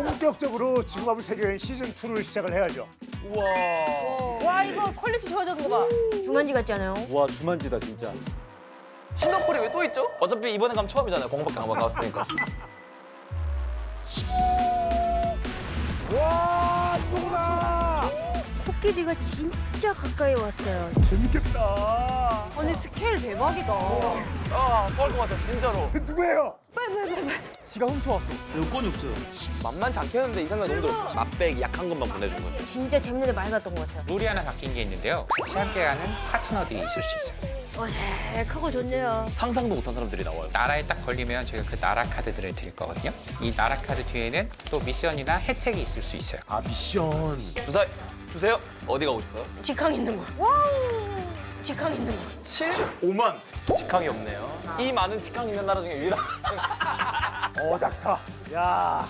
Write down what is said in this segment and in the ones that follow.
본격적으로 지구마블 세계여행 시즌 2를 시작을 해야죠. 우와. 와 이거 퀄리티 좋아졌는 거 봐. 주만지 같지 않아요? 와 주만지다 진짜. 싱가포르에 왜 또 있죠? 어차피 이번에 가면 처음이잖아요. 공밖에 안 가봤으니까. 코끼리가 진짜 가까이 왔어요. 재밌겠다. 아니 스케일 대박이다. 아, 토할 것 같아, 진짜로. 그 누구예요? 지가 훔쳐왔어. 여건이 없어요. 만만치 않겠는데 이 생각이 너무 들었어. 맛배기 약한 것만 보내준 건데. 진짜 재밌는데 많이 갔던 것 같아요. 룰이 하나 바뀐 게 있는데요. 같이 함께하는 파트너들이 있을 수 있어요. 어색하고 좋네요. 상상도 못한 사람들이 나와요. 나라에 딱 걸리면 저희가 그 나라 카드들을 드릴 거거든요. 이 나라 카드 뒤에는 또 미션이나 혜택이 있을 수 있어요. 아 미션. 주사 주세요. 어디 가고 싶어요? 직항 있는 곳. 와우. 직항 있는 곳. 7? 5만. 직항이 없네요. 이 많은 직항 있는 나라 중에 유일한. 어 닥터. 야.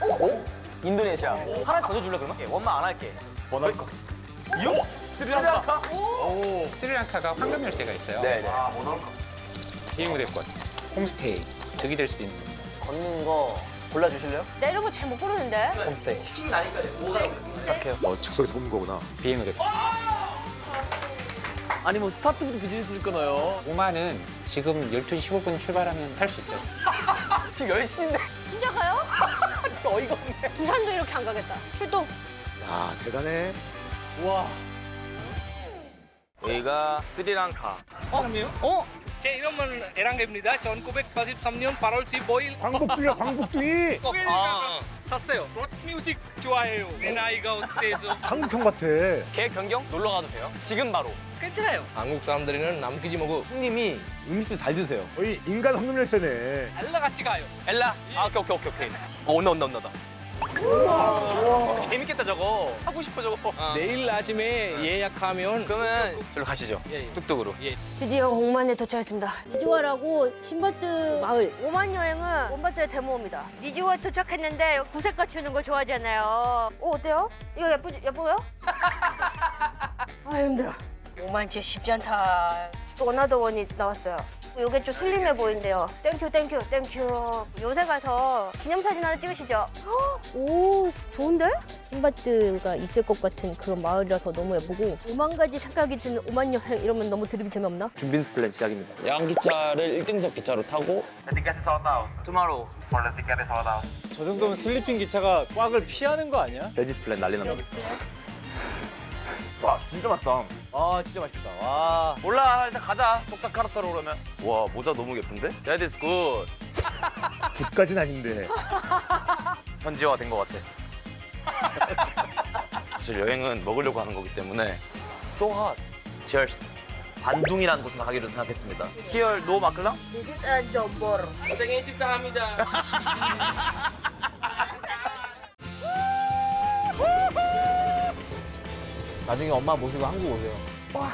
어? 인도네시아. 하나씩 더 줄래 그러면? 원만 안 할게. 뭐 넣을까? 요? 스리랑카? 스리랑카가 황금 열쇠가 있어요. 네네. 비행 우대권, 홈스테이, 득이 될 수도 있는 걷는 거 골라주실래요? 나 이런 거 잘 못 고르는데. 홈스테이. 치킨이 나니까 뭐가 부탁해요. 어 즉석에서 뽑는 거구나. 비행우대권. 아니 뭐 스타트부터 비즈니스를 끊어요. 오만은 지금 12시 15분 출발하면 탈 수 있어요. 지금 10시인데 진짜 가요? 어이가 없네. 부산도 이렇게 안 가겠다. 출동. 야 대단해. 와. 여기가 스리랑카. 어? 제 이름은 에랑입니다. 1983년 8월 15일 광복둥이야 광복둥이. 아, 샀어요. 록 뮤직 좋아해요. 내 나이가 해서 한국형 같아. 개 변경 놀러 가도 돼요? 지금 바로. 괜찮아요. 한국 사람들은 남기지 먹고 형님이 음식도 잘 드세요. 거의 인간 황금 열쇠네. 알라 같이 가요. 엘라. 아 오케이 오케이 오케이 오케이. 어 온다 온다 온다. 온다. 재밌겠다 저거. 하고 싶어 저거. 내일 아침에 예약하면 그러면 저로 가시죠. 뚝뚝으로. 드디어 공만에 도착했습니다. 니지와라고 신바트 마을. 오만 여행은 원바트의 대모입니다. 니지와 도착했는데 구색 갖추는 거 좋아하잖아요. 어, 어때요? 이거 예쁘, 예뻐요? 아, 힘들어. 오만 진짜 쉽지 않다. 또 어나더 원이 나왔어요. 요게 좀 슬림해 보인대요. 땡큐, 땡큐, 땡큐. 요새 가서 기념사진 하나 찍으시죠. 헉, 오, 좋은데? 신바트가 있을 것 같은 그런 마을이라서 너무 예쁘고 오만 가지 생각이 드는 오만 여행 이러면 너무 드립이 재미없나? 준빈스 플랜 시작입니다. 양기차를 1등석 기차로 타고 투마로우 저 정도면 슬리핑 기차가 꽉을 피하는 거 아니야? 베지스 플랜 난리 납니다. 와 진짜 맛있다. 아 진짜 맛있다. 와. 몰라 일단 가자. 쪽짝 카르타로 그러면. 와 모자 너무 예쁜데? That is good. 굿까진 아닌데. 현지화 된 것 같아. 사실 여행은 먹으려고 하는 거기 때문에 So hot. Cheers. 반둥이라는 곳을 가기로 생각했습니다. Here no 마클랑? This is a jambor. 생일 축하합니다. 나중에 엄마 모시고 한국 오세요. 와,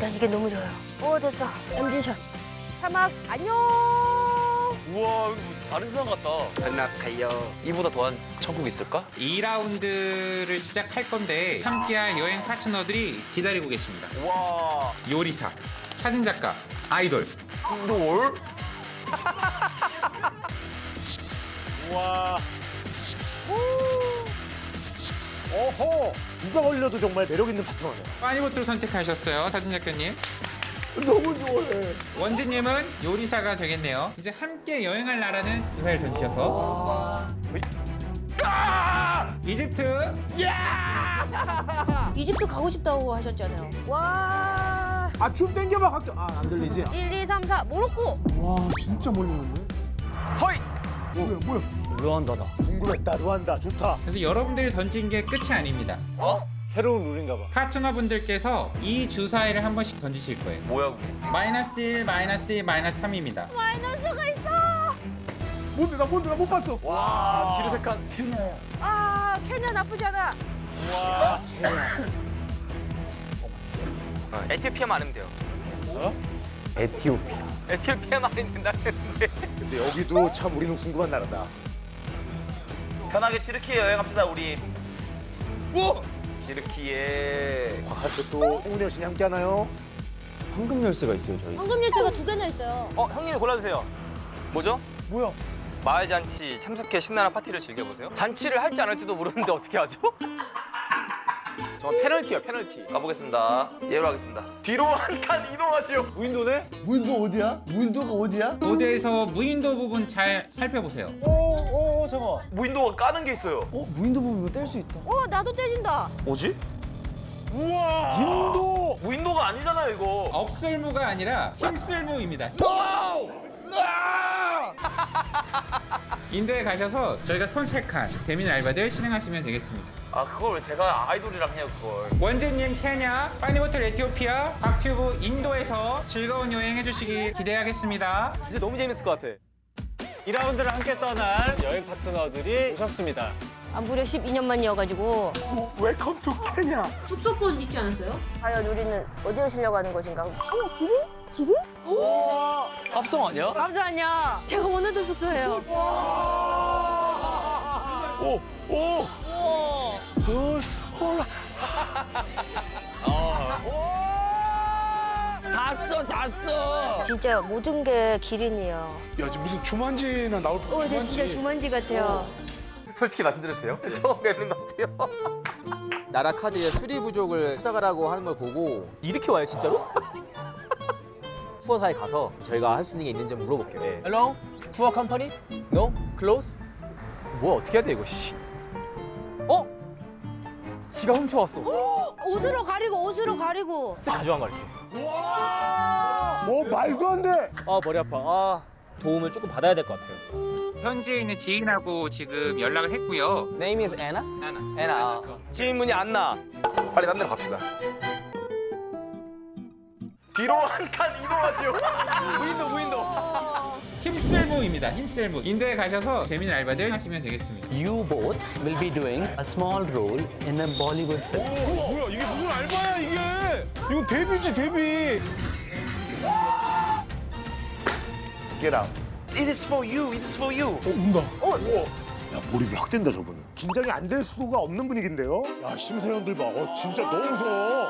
난 이게 너무 좋아요. 오, 됐어. MG샷. 사막, 안녕! 우와 여기 무슨 다른 세상 같다. 반갑해요. 이보다 더한 천국 있을까? 2라운드를 시작할 건데 함께할 여행 파트너들이 기다리고 계십니다. 와. 요리사, 사진작가, 아이돌. 돌? 와. 어허. 누가 걸려도 정말 매력 있는 파트너네. 빠니보트를 선택하셨어요, 사진 작가님. 너무 좋아해. 원지님은 요리사가 되겠네요. 이제 함께 여행할 나라는 주사를 던지셔서. 이집트. 이집트 가고 싶다고 하셨잖아요. 와, 아 춤 땡겨봐 각도. 아안 들리지? 1, 2, 3, 4, 모로코! 와 진짜 멀리 갔네. 허이. 뭐야 뭐야? 르완다다. 궁금했다. 루안다 좋다. 그래서 여러분들이 던진 게 끝이 아닙니다. 어? 새로운 룰인가 봐. 파트너분들께서 이 주사위를 한 번씩 던지실 거예요. 뭐야 그게? 마이너스 1, 마이너스 2, 마이너스 3입니다. 마이너스가 있어! 뭔데 나 뭔데 나 못 봤어. 와 뒤로 색한. 아, 케냐 나쁘지 않아. 어, 에티오피아만 아니면 돼요. 에티오피아. 에티오피아만 아니면 된다 했는데. 근데 여기도 참 우리는 궁금한 나라다. 편하게 튀르키예 여행 합시다 우리. 뭐? 튀르키예. 과할 때또 홍은혜 여신이 함께 하나요? 황금 열쇠가 있어요 저희. 황금 열쇠가 두 개나 있어요. 어 형님이 골라주세요. 뭐죠? 뭐야? 마을 잔치 참석해 신나는 파티를 즐겨보세요. 잔치를 할지 안 할지도 모르는데 어떻게 하죠? 저 페널티야 페널티. 가보겠습니다. 예로 하겠습니다. 뒤로 한 칸 이동하시오. 무인도네? 무인도 어디야? 무인도가 어디야? 무대에서 무인도 부분 잘 살펴보세요. 오오 잠깐. 무인도가 까는 게 있어요. 어 무인도 보면 이거 뗄 수 있다. 어 나도 떼진다. 뭐지? 우와. 인도. 무인도가 아니잖아요 이거. 없을무가 아니라 힘쓸무입니다. 인도에 가셔서 저희가 선택한 배민 알바들 실행하시면 되겠습니다. 아 그걸 왜 제가 아이돌이랑 해요 그걸. 원재님 케냐, 파니보틀 에티오피아, 박튜브 인도에서 즐거운 여행 해주시기 기대하겠습니다. 진짜 너무 재밌을 것 같아. 2라운드를 함께 떠날 여행 파트너들이 오셨습니다. 아, 무려 12년 만이어가지고 웰컴 투 케냐. 숙소권 있지 않았어요? 과연 우리는 어디로 쉬려고 하는 것인가? 어, 기린? 기린? 합성 아니야? 잠시만요. 제가 원하던 숙소예요. 오 오. 다써 다 써. 진짜 모든 게 기린이에요. 야 지금 무슨 주만지나 나올 어, 저 진짜 주만지 같아요. 솔직히 말씀드려도 돼요? 처음 뵙는 것 같아요. 나라 카드의 수리 부족을 찾아가라고 하는 걸 보고 이렇게 와요 진짜로? 투어사에 가서 저희가 할 수 있는 게 있는지 물어볼게요. Hello, 투어 컴퍼니? No, close. 뭐야 어떻게 해야 돼 이거? 씨. 어? 지가 훔쳐왔어. 옷으로 가리고 옷으로 가리고. 쓱 가져간 거 이렇게. 뭐 말도 안 돼. 아 머리 아파. 아 도움을 조금 받아야 될 것 같아요. 현지에 있는 지인하고 지금 연락을 했고요. Name is Anna? Anna. Anna. 지인분이 안나. 빨리 딴 데로 갑시다. 뒤로 한 칸 이동하시오. 무인도 무인도. 힘쓸무입니다. 힘쓸무. 인도에 가셔서 재미있는 알바들 하시면 되겠습니다. You both will be doing a small role in a Bollywood film. 뭐야 이게 무슨 알바야 이게? 이거 데뷔지 데뷔. Get out. It is for you. It is for you. 어, 운다. 어, 우와. 야, 몰입이 확 된다, 저분은. 긴장이 안 될 수가 없는 분위기인데요? 야, 심사위원들 봐. 어, 진짜 너무 무서워.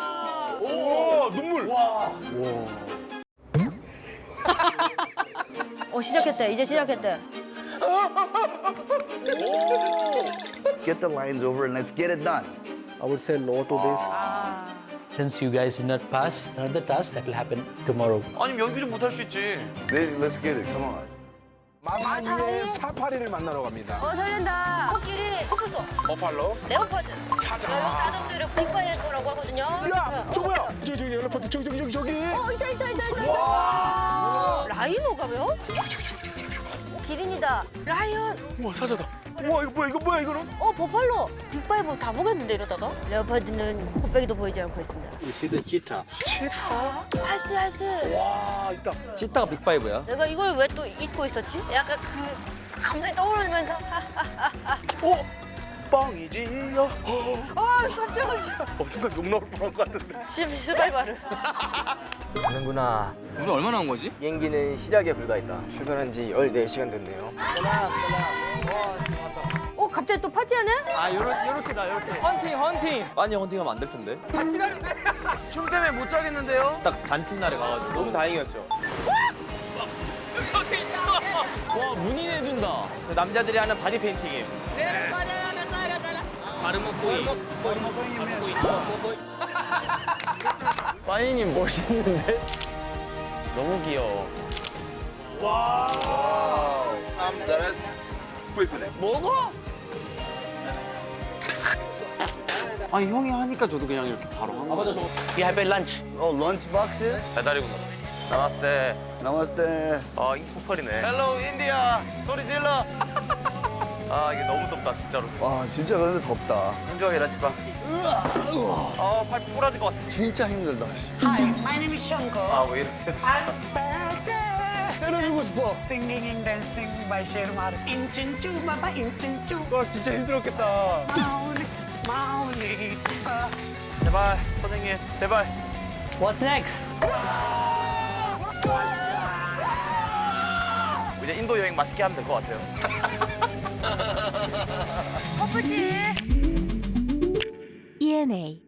오, 눈물. 와. 어 시작했대. 이제 시작했대. Get the lines over and let's get it done. I would say no to this. Since you guys did not pass another task, that will happen tomorrow. 아니면 연기 좀 못할 수 있지. Let- Let's get it. Come on. 마사이의 사파리를 만나러 갑니다. 어 설렌다. 코끼리, 코뿔소, 버팔로. 레오파드. 사자. 이 다섯 개를 빅파이일 거라고 하거든요. 야, 저 뭐야? 저기, 저기, 엘리펀트, 저기, 저기, 저기, 저기. 어 있다 있다 있다 있다. 있다. 라이노가요? 기린이다. 라이언. 우와, 이거 뭐야, 이거 뭐야, 이거는? 어 버팔로. 빅파이브 다 보겠는데 이러다가? 레오파드는 코빼기도 보이지 않고 있습니다. The cheetah. 할스 할스. 치타가 빅파이브야. 내가 이걸 왜 또 잊고 있었지? 약간 그 감정이 떠오르면서 오! 뻥이지요. 아 깜짝이야. 어, 순간 욕 나올 뻔한 것 같은데. 시- 시발바를. 가는구나. 우리 얼마 나 온 거지? 비행기는 시작에 불과했다. 출발한 지 14시간 됐네요. 어 갑자기 또 파티하네? 아 요렇게 요렇게다 요렇게. 헌팅, 헌팅! 많이 헌팅하면 안 될 텐데. 한 시간인데? 춤 때문에 못 자겠는데요? 딱 잔칫날에 가가지고. 너무 다행이었죠. 여기 있어! 와, 문인해준다. 저 남자들이 하는 바디 페인팅이에요. 빠이님 멋있는데? 너무 귀여워. 먹어? 아니 형이 하니까 저도 그냥 이렇게 바로 한 거야. We have a lunch. Oh, lunch boxes? 배달이구나. 때, Namaste. 아, 인기 폭발이네. 헬로 인디아 소리 질러. 아, 이게 너무 덥다, 진짜로. 와, 진짜 그런데 덥다. 현주하게 라치박스. 아, 발 부러질 것 같아. 진짜 힘들다. 씨. 아, 왜 이렇게 진짜. 때려주고 싶어. 와 진짜 힘들었겠다. 제발, 선생님, 제발. What's next? 이제 인도 여행 맛있게 하면 될 것 같아요. 커플티. ENA